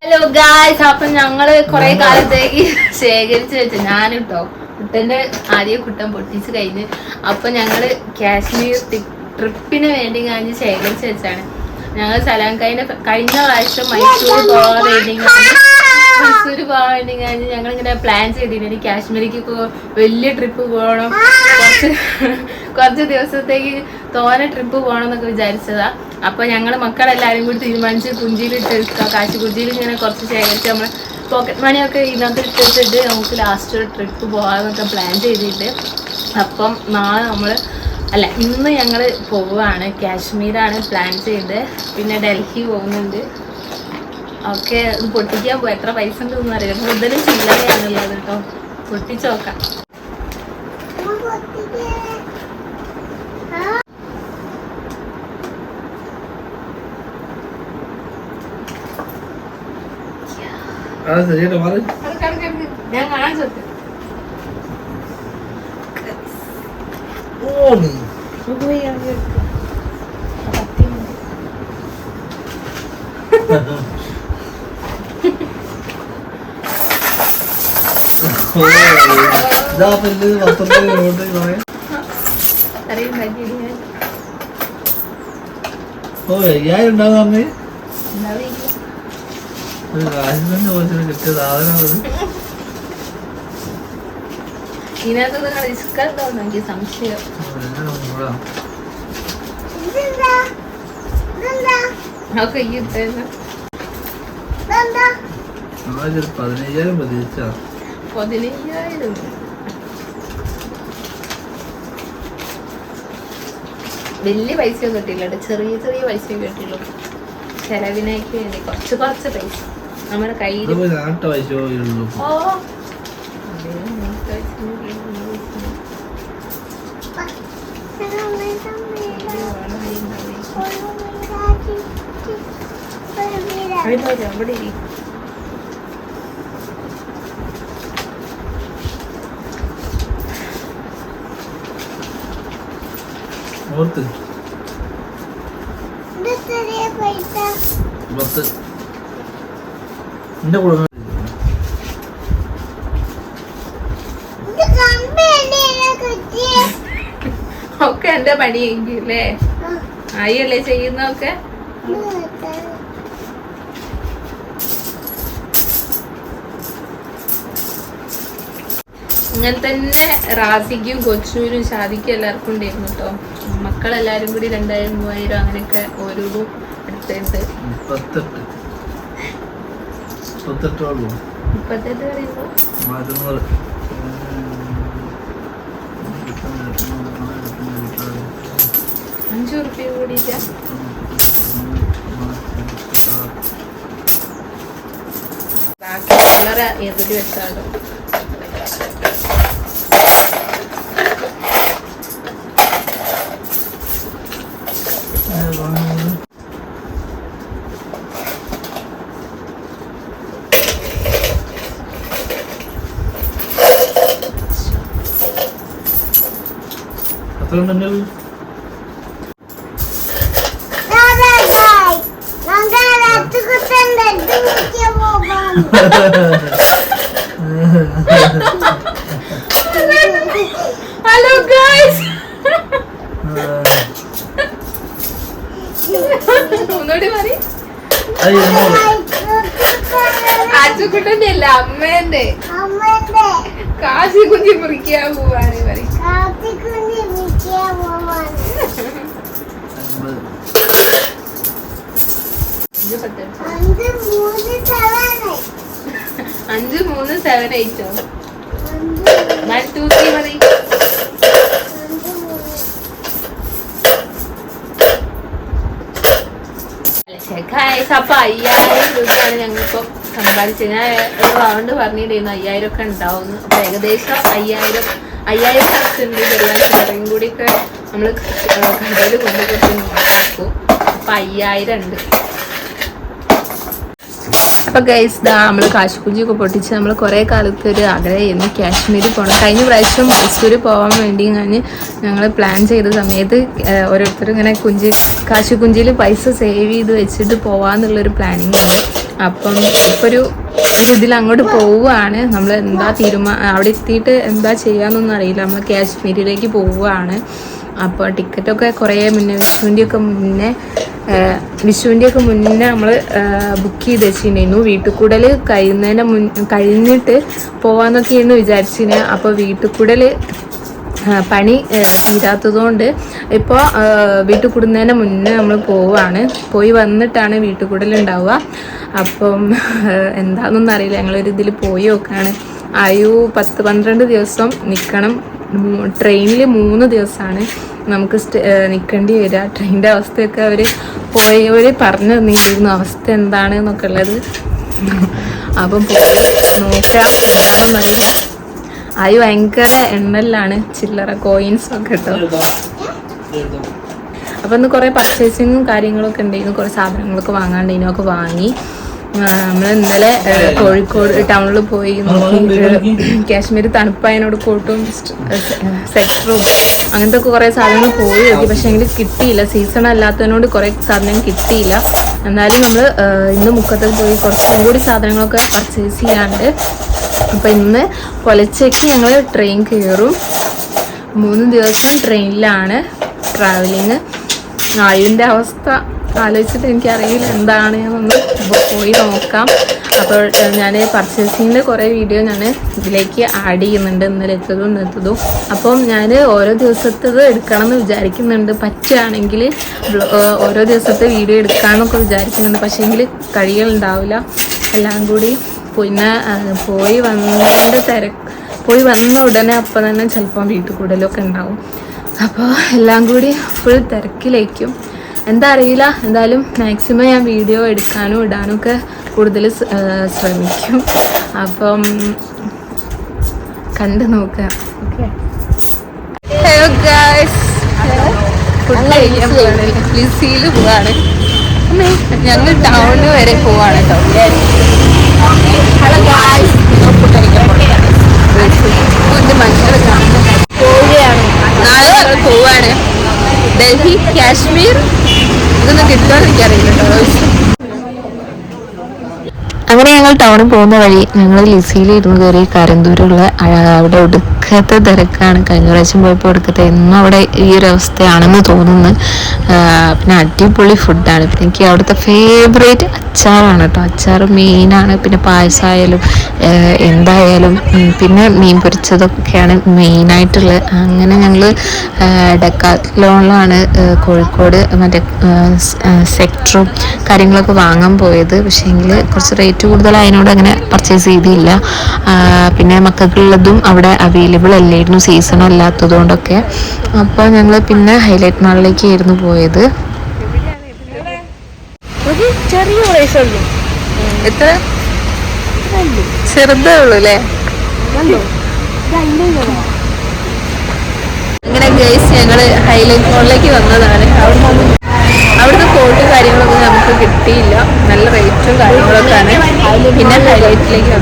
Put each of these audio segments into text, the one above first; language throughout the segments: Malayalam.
ഹലോ ഗായ്സ് അപ്പൊ ഞങ്ങൾ കൊറേ കാലത്തേക്ക് ശേഖരിച്ച് വെച്ച ഞാനിട്ടോ കുട്ടന്റെ ആദ്യം കുട്ടൻ പൊട്ടിച്ച് കഴിഞ്ഞ് അപ്പൊ ഞങ്ങൾ കാശ്മീർ ട്രിപ്പിന് വേണ്ടി കഴിഞ്ഞ് ശേഖരിച്ച് വെച്ചാണ്. ഞങ്ങൾ സലാംകൈന്റെ കഴിഞ്ഞ പ്രാവശ്യം മൈസൂർ പോകാൻ വേണ്ടി മൈസൂർ പോകാൻ വേണ്ടി കഴിഞ്ഞ് ഞങ്ങൾ ഇങ്ങനെ പ്ലാൻ ചെയ്തിരുന്നു കാശ്മീരിക്ക് വലിയ ട്രിപ്പ് പോകണം കുറച്ച് കുറച്ച് ദിവസത്തേക്ക് തോനെ ട്രിപ്പ് പോകണം എന്നൊക്കെ വിചാരിച്ചതാ. അപ്പൊ ഞങ്ങൾ മക്കളെല്ലാരും കൂടി തീരുമാനിച്ച് കുഞ്ചിയിലിട്ട് കാശ് കുഞ്ചിയിൽ ഇങ്ങനെ കുറച്ച് ശേഖരിച്ച് നമ്മൾ പോക്കറ്റ് മണിയൊക്കെ ഇതിനകത്ത് ഇട്ടിട്ടിട്ട് നമുക്ക് ലാസ്റ്റ് ട്രിപ്പ് പോകാമെന്നൊക്കെ പ്ലാൻ ചെയ്തിട്ട്. അപ്പം നാളെ നമ്മൾ അല്ല ഇന്ന് ഞങ്ങൾ പോവുകയാണ്. കാശ്മീരാണ് പ്ലാൻ ചെയ്ത് പിന്നെ ഡൽഹി പോകുന്നുണ്ട്. ഒക്കെ പൊട്ടിക്കാൻ പോയി എത്ര പൈസ ഉണ്ടെന്ന് അറിയാം കൂടുതലും ചില്ലറയാണുള്ളത് കേട്ടോ. പൊട്ടിച്ച് നോക്കാം അത് ശരിയല്ലേ മാറി അത് കിടക്ക് കിടക്ക്. ഞാൻ കാണിച്ചു ഓടി ഇതാ പിന്നെ പത്രത്തിൽ കൊണ്ട് പറയാം അറിയാൻ പറ്റിയില്ല ഓ അയ്യായിരം ഉണ്ടാകുന്ന പറഞ്ഞ് ഉണ്ടാവില്ല ഒരു കാശിൽ കിട്ടിയ സാധനം ഇതിനകത്ത് എനിക്ക് സംശയം? ഒക്കെ ഈ പതിനയ്യായിരം പതിനയ്യായിരം. വലിയ പൈസ ഒന്നും കിട്ടില്ല കേട്ടോ. ചെറിയ ചെറിയ പൈസ കിട്ടിയുള്ളൂ. ചെലവിനേക്ക് വേണ്ടി കുറച്ച് കുറച്ച് പൈസ നമ്മുടെ കയ്യിൽ ഓ. അവിടെ. ഓർത്ത് പത്ത് എന്റെ കൂടെ ഒക്കെ എന്റെ പണിയെങ്കിൽ അല്ലേ? ആയില്ലേ ചെയ്യുന്നൊക്കെ അങ്ങനെ തന്നെ റാസിക്കും കൊച്ചൂരും ഷാദിക്കും എല്ലാവർക്കും ഉണ്ടായിരുന്നു കേട്ടോ. മക്കളെല്ലാരും കൂടി രണ്ടായിരം മൂവായിരം അങ്ങനെയൊക്കെ ഓരോരോ എടുത്തിട്ട് മുപ്പത്തെട്ട്. മുപ്പത്തെട്ടോളൂ മുപ്പത്തെട്ട് പറയുമ്പോൾ മാറ്റങ്ങൾ അഞ്ചു റുപ്യ കൂടിയില്ല ബാക്കി ഉണ്ടെങ്കിൽ ഹലോ ഗൈസ് ഒന്നുകൂടി മതി അച്ചുക്കുട്ടന്റെ അല്ല അമ്മേന്റെ കാശി കുഞ്ഞി മുറിക്കാൻ പോവാണ് പറയും. അഞ്ച് പത്തെട്ട് അഞ്ച് മൂന്ന് സെവൻ എയ്റ്റോ വൺ ടു ത്രീ മതി. അപ്പൊ അയ്യായിരം രൂപയാണ് ഞങ്ങളിപ്പോ സമ്പാദിച്ചത്. ഞാൻ ഒരു റൗണ്ട് പറഞ്ഞിട്ടുണ്ടായിരുന്നു അയ്യായിരം ഒക്കെ ഉണ്ടാവും അപ്പൊ ഏകദേശം അയ്യായിരം അയ്യായിരം ഉണ്ട് എല്ലാം ചില്ലറയും കൂടി ഒക്കെ നമ്മൾ കടയിൽ കൊണ്ടുപോയി നോക്കും അപ്പൊ അയ്യായിരം ഉണ്ട്. അപ്പൊ ഗൈസ് ദാ നമ്മൾ കാശുകുഞ്ചിയൊക്കെ പൊട്ടിച്ച് നമ്മൾ കുറെ കാലത്ത് ഒരു ആഗ്രഹമായിരുന്നു കാശ്മീരിൽ പോകണം കഴിഞ്ഞ പ്രാവശ്യം മൈസൂർ പോകാൻ വേണ്ടി ഞാൻ ഞങ്ങൾ പ്ലാൻ ചെയ്ത സമയത്ത് ഓരോരുത്തരും ഇങ്ങനെ കുഞ്ചി കാശുകുഞ്ചിയിൽ പൈസ സേവ് ചെയ്ത് വെച്ചിട്ട് പോവാന്നുള്ളൊരു പ്ലാനിങ് ഉണ്ട്. അപ്പം ഇപ്പൊ ഒരു ഒരു ഇതിൽ അങ്ങോട്ട് പോവുകയാണ് നമ്മൾ എന്താ തീരുമാനം അവിടെ എത്തിയിട്ട് എന്താ ചെയ്യാന്നൊന്നും അറിയില്ല. നമ്മൾ കാശ്മീരിലേക്ക് പോവുകയാണ് അപ്പോൾ ടിക്കറ്റൊക്കെ കുറേ മുന്നേ വിഷുവിന്റെയൊക്കെ മുന്നേ വിഷുവിന്റെയൊക്കെ മുന്നേ നമ്മൾ ബുക്ക് ചെയ്ത് വെച്ചിട്ടുണ്ടായിരുന്നു വീട്ടിൽ കൂടൽ കഴിയുന്നതിന് മുൻ കഴിഞ്ഞിട്ട് പോവാന്നൊക്കെയായിരുന്നു വിചാരിച്ചിന് അപ്പോൾ വീട്ടിൽ കൂടൽ പണി തീരാത്തതുകൊണ്ട് ഇപ്പോൾ വീട്ടിൽ കൂടുന്നതിന് മുന്നേ നമ്മൾ പോവുകയാണ് പോയി വന്നിട്ടാണ് വീട്ടിൽ കൂടലുണ്ടാവുക അപ്പം എന്താണെന്നൊന്നും അറിയില്ല. ഞങ്ങളൊരു ഇതിൽ പോയി നോക്കുകയാണ് ആയു പത്ത് പന്ത്രണ്ട് ദിവസം നിൽക്കണം ട്രെയിനിൽ മൂന്ന് ദിവസമാണ് നമുക്ക് നിൽക്കേണ്ടി വരിക ട്രെയിനിന്റെ അവസ്ഥയൊക്കെ അവർ പോയവർ പറഞ്ഞു തന്നിരുന്നു അവസ്ഥ എന്താണ് എന്നൊക്കെ ഉള്ളത്. അപ്പം പോയി നോക്കാം. എന്താണെന്നറിയില്ല ആയി ഭയങ്കര എണ്ണലാണ് ചില്ലറ കോയിൻസ് ഒക്കെ കേട്ടോ. അപ്പം ഇന്ന് കുറേ പർച്ചേസിങ്ങും കാര്യങ്ങളൊക്കെ ഉണ്ടായിരുന്നു. കുറേ സാധനങ്ങളൊക്കെ വാങ്ങാണ്ടായിരുന്നു ഒക്കെ വാങ്ങി. നമ്മൾ ഇന്നലെ കോഴിക്കോട് ടൗണിൽ പോയി നോക്കി. കാശ്മീർ തണുപ്പായതിനോട് കോട്ടും സെക്ടറും അങ്ങനത്തെ ഒക്കെ കുറെ സാധനങ്ങൾ പോയി നോക്കി. പക്ഷെ എങ്കിൽ കിട്ടിയില്ല. സീസൺ അല്ലാത്തതിനോട് കുറെ സാധനം കിട്ടിയില്ല. എന്നാലും നമ്മൾ ഇന്ന് മുക്കത്തിൽ പോയി കുറച്ചും കൂടി സാധനങ്ങളൊക്കെ പർച്ചേസ് ചെയ്യാണ്ട് അപ്പൊ ഇന്ന് പുലച്ചയ്ക്ക് ഞങ്ങൾ ട്രെയിൻ കയറും മൂന്ന് ദിവസം ട്രെയിനിലാണ് ട്രാവലിങ് ആയുവിന്റെ അവസ്ഥ. ആലോചിച്ചിട്ട് എനിക്കറിയില്ല എന്താണ് എന്നൊന്ന് പോയി നോക്കാം. അപ്പോൾ ഞാൻ പർച്ചേസിങ്ങിന്റെ കുറേ വീഡിയോ ഞാൻ ഇതിലേക്ക് ആഡ് ചെയ്യുന്നുണ്ട്. ഇന്നലെ എത്തതും ഇന്നത്തതും. അപ്പം ഞാൻ ഓരോ ദിവസത്തത് എടുക്കണം എന്ന് വിചാരിക്കുന്നുണ്ട്. പറ്റുകയാണെങ്കിൽ ഓരോ ദിവസത്തെ വീഡിയോ എടുക്കാമെന്നൊക്കെ വിചാരിക്കുന്നുണ്ട്. പക്ഷേങ്കിൽ കഴിയുണ്ടാവില്ല എല്ലാം കൂടി പിന്നെ പോയി വന്നതിന്റെ തിരക്ക് പോയി വന്ന ഉടനെ അപ്പം തന്നെ ചിലപ്പം വീട്ടിൽ കൂടുതലൊക്കെ ഉണ്ടാവും. അപ്പോൾ എല്ലാം കൂടി ഫുൾ തിരക്കിലേക്കും. എന്താ അറിയില്ല. എന്തായാലും മാക്സിമം ഞാൻ വീഡിയോ എടുക്കാനും ഇടാനും ഒക്കെ കൂടുതൽ ശ്രമിക്കും. അപ്പം കണ്ടു നോക്കാം. ഹലോ ഗായ്സ് ഫുഡ് കഴിക്കാൻ പോവാണ്. ലിസിയിൽ പോവാണ്. അമ്മേ ഞങ്ങൾ ടൗണിൽ വരെ പോവാണ് കേട്ടോ ഹലോ ഗായ്സ് ഫുഡ് കഴിക്കാൻ മനുഷ്യരെ പോവുകയാണ് നാളെ ഞങ്ങൾ പോവാണ് ഡൽഹി കാശ്മീർ ഇതൊന്നും കിട്ടുമെന്ന് എനിക്കറിയില്ല കേട്ടോ. അങ്ങനെ ഞങ്ങൾ ടൗണിൽ പോകുന്ന വഴി ഞങ്ങൾ ലിസിയിൽ ഇരുന്ന് കയറി കരന്തൂരുള്ള അവിടെ ഒടുക്കത്തെ തിരക്കാണ്. കഴിഞ്ഞ പ്രാവശ്യം പോയപ്പോൾ ഒടുക്കത്തെ എന്നും അവിടെ ഈ ഒരു അവസ്ഥയാണെന്ന് തോന്നുന്നു. പിന്നെ അടിപൊളി ഫുഡാണ് പിന്നെ എനിക്ക് അവിടുത്തെ ഫേവറേറ്റ് അച്ചാറാണ് കേട്ടോ. അച്ചാർ മെയിനാണ് പിന്നെ പായസമായാലും എന്തായാലും പിന്നെ മീൻ പൊരിച്ചതൊക്കെയാണ് മെയിനായിട്ടുള്ളത് അങ്ങനെ ഞങ്ങൾ ഡെക്കാത്ലോണിലാണ് കോഴിക്കോട് മറ്റേ സെക്ടറും കാര്യങ്ങളൊക്കെ വാങ്ങാൻ പോയത്. പക്ഷേ എങ്കിൽ കുറച്ച് റേറ്റ് കൂടുതലായതിനോട് അങ്ങനെ പർച്ചേസ് ചെയ്തില്ല. പിന്നെ മക്കൾക്കുള്ളതും അവിടെ അവൈലബിൾ അല്ലായിരുന്നു സീസൺ അല്ലാത്തതുകൊണ്ടൊക്കെ. അപ്പോൾ ഞങ്ങൾ പിന്നെ ഹൈലൈറ്റ് മാളിലേക്ക് ആയിരുന്നു പോയത് ചെറിയ ഉള്ളൂ. എത്ര? ചെറുതേ ഉള്ളൂ അല്ലേ? അങ്ങനെ ഗൈസ് ഞങ്ങൾ ഹൈലൈറ്റ് മോളിലേക്ക് വന്നതാണ്. അവിടുന്ന് അവിടുത്തെ കാര്യങ്ങളൊക്കെ കിട്ടിയില്ല. നല്ല റേറ്റും കാര്യങ്ങളൊക്കെയാണ് പിന്നെ ഹൈലൈറ്റിലേക്ക്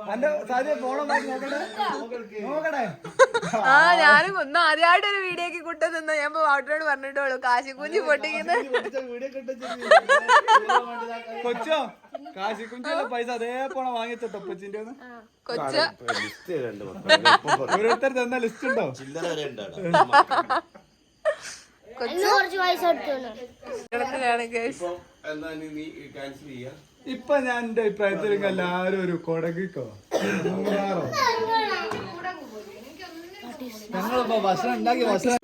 വന്ന ആ ഞാനും ഒന്ന് ആദ്യമായിട്ട് ഒരു വീഡിയോക്ക് കുട്ട നിന്ന. ഞാൻ വാട്ടറോട് പറഞ്ഞിട്ടുള്ളൂ കാശിക്കുഞ്ചി പൊട്ടിക്കുന്നത് കൊച്ചോ കാശിക്കുഞ്ചിയുടെ പൈസ അതേ പോണ ടൊപ്പച്ചിന്റെ കൊച്ചോ. ഓരോരുത്തർ തന്ന ലിസ്റ്റ് ഉണ്ടോ? ഇപ്പൊ ഞാൻ എന്റെ അഭിപ്രായത്തിൽ എല്ലാരും ഒരു കൊടകിക്കോ? മൂന്നാറോ ഞങ്ങളിപ്പോ ഭക്ഷണം ഉണ്ടാക്കി ഭക്ഷണം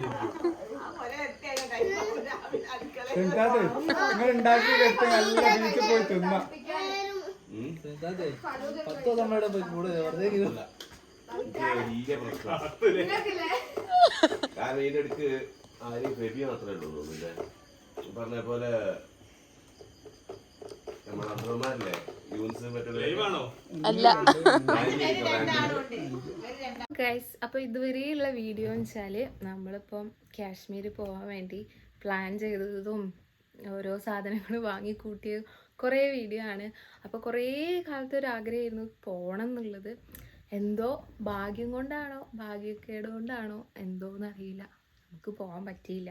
നിങ്ങൾ ഉണ്ടാക്കി വെച്ച് നല്ല ബീച്ച് പോയി തിന്ന. പത്തോ തമ്മയുടെ പോയി കൂടെ വെറുതെ കാരണം ഇതിനടുക്ക് ആരും ബേബി മാത്രമേ ഉള്ളൂ തോന്നുന്നില്ലേ പറഞ്ഞ പോലെ നമ്മളെ മറ്റുള്ള അല്ല. ഗൈസ് അപ്പോൾ ഇതുവരെയുള്ള വീഡിയോ എന്ന് വെച്ചാൽ നമ്മളിപ്പം കാശ്മീർ പോകാൻ വേണ്ടി പ്ലാൻ ചെയ്തതും ഓരോ സാധനങ്ങൾ വാങ്ങിക്കൂട്ടിയ കുറേ വീഡിയോ ആണ്. അപ്പോൾ കുറേ കാലത്തെ ഒരു ആഗ്രഹമായിരുന്നു പോകണം എന്നുള്ളത്. എന്തോ ഭാഗ്യം കൊണ്ടാണോ? ഭാഗ്യക്കേട് കൊണ്ടാണോ? എന്തോന്ന് അറിയില്ല നമുക്ക് പോകാൻ പറ്റിയില്ല.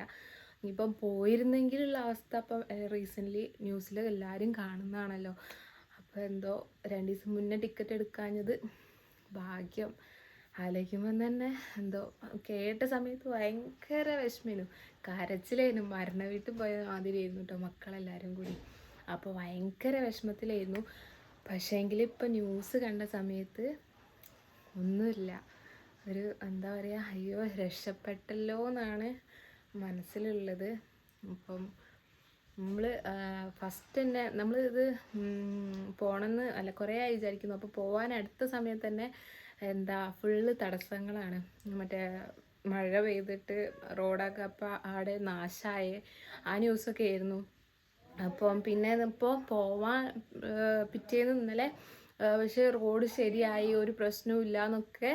ഇനിയിപ്പം പോയിരുന്നെങ്കിലുള്ള അവസ്ഥ അപ്പം റീസെന്റ്ലി ന്യൂസിൽ എല്ലാവരും കാണുന്നതാണല്ലോ. അപ്പോൾ എന്തോ രണ്ട് ദിവസം മുന്നേ ടിക്കറ്റ് എടുക്കാഞ്ഞത് ഭാഗ്യം. ആലോചിക്കുമ്പം തന്നെ എന്തോ കേട്ട സമയത്ത് ഭയങ്കര വിഷമേനു. കരച്ചിലായിരുന്നു. മരണ വീട്ടിൽ പോയ മാതിരിയായിരുന്നു കേട്ടോ മക്കളെല്ലാവരും കൂടി. അപ്പോൾ ഭയങ്കര വിഷമത്തിലായിരുന്നു. പക്ഷേങ്കിൽ ഇപ്പം ന്യൂസ് കണ്ട സമയത്ത് ഒന്നുമില്ല. ഒരു എന്താ പറയുക അയ്യോ രക്ഷപ്പെട്ടല്ലോ എന്നാണ് മനസ്സിലുള്ളത്. അപ്പം നമ്മൾ ഫസ്റ്റ് തന്നെ നമ്മൾ ഇത് പോകണമെന്ന് അല്ല കുറേ ആയി വിചാരിക്കുന്നു. അപ്പോൾ പോകാൻ അടുത്ത സമയത്ത് തന്നെ എന്താ ഫുള്ള് തടസ്സങ്ങളാണ്. മറ്റേ മഴ പെയ്തിട്ട് റോഡൊക്കെ അപ്പോൾ ആടെ നാശമായി ആ ന്യൂസൊക്കെ ആയിരുന്നു. അപ്പം പിന്നെ ഇപ്പോൾ പോവാൻ പിറ്റേന്ന് ഇന്നലെ പക്ഷേ റോഡ് ശരിയായി ഒരു പ്രശ്നവും ഇല്ല എന്നൊക്കെ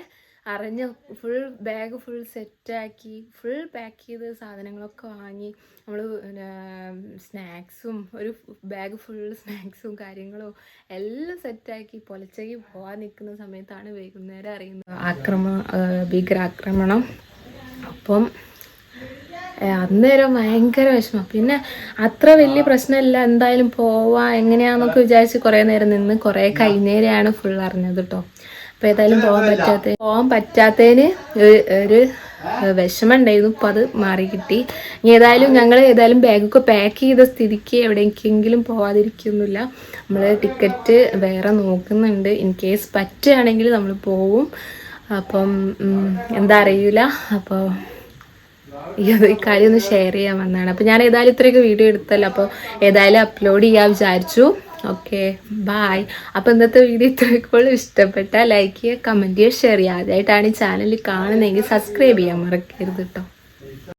അറിഞ്ഞ് ഫുൾ ബാഗ് ഫുൾ സെറ്റാക്കി ഫുൾ പാക്ക് ചെയ്ത് സാധനങ്ങളൊക്കെ വാങ്ങി. നമ്മൾ സ്നാക്സും ഒരു ബാഗ് ഫുൾ സ്നാക്സും കാര്യങ്ങളും എല്ലാം സെറ്റാക്കി പൊലച്ചയ്ക്ക് പോകാൻ നിൽക്കുന്ന സമയത്താണ് വൈകുന്നേരം അറിയുന്നത്. ആക്രമ ഭീകരാക്രമണം. അപ്പം അന്നേരം ഭയങ്കര വിഷമം. പിന്നെ അത്ര വലിയ പ്രശ്നമില്ല എന്തായാലും പോവാ എങ്ങനെയാന്നൊക്കെ വിചാരിച്ച് കുറേ നേരം നിന്ന് കുറേ കൈനേരെയാണ് ഫുൾ അറിഞ്ഞത് കേട്ടോ അപ്പോൾ ഏതായാലും പോവാൻ പറ്റാത്ത പോവാൻ പറ്റാത്തതിന് ഒരു- വിഷമം ഉണ്ടായിരുന്നു ഇപ്പൊ അത് മാറി കിട്ടി. ഇനി ഏതായാലും ഞങ്ങൾ ഏതായാലും ബാഗൊക്കെ പാക്ക് ചെയ്ത സ്ഥിതിക്ക് എവിടേക്കെങ്കിലും പോവാതിരിക്കൊന്നുമില്ല. നമ്മൾ ടിക്കറ്റ് വേറെ നോക്കുന്നുണ്ട്. ഇൻ കേസ് പറ്റുകയാണെങ്കിൽ നമ്മൾ പോവും. അപ്പം എന്താ അറിയൂല. അപ്പോൾ ഈ ഒന്ന് ഷെയർ ചെയ്യാൻ വന്നതാണ്. അപ്പോൾ ഞാൻ ഏതായാലും ഇത്രയൊക്കെ വീഡിയോ എടുത്തല്ലോ. അപ്പോൾ ഏതായാലും അപ്ലോഡ് ചെയ്യാൻ വിചാരിച്ചു. ഓക്കെ ബായ് അപ്പോൾ ഇന്നത്തെ വീഡിയോ ഇത്രയൊക്കെ ഇഷ്ടപ്പെട്ടാൽ ലൈക്ക് ചെയ്യുക കമന്റ് ചെയ്യുക ഷെയർ ചെയ്യുക. ആദ്യമായിട്ടാണ് ഈ ചാനൽ കാണുന്നതെങ്കിൽ സബ്സ്ക്രൈബ് ചെയ്യാൻ മറക്കരുത് കേട്ടോ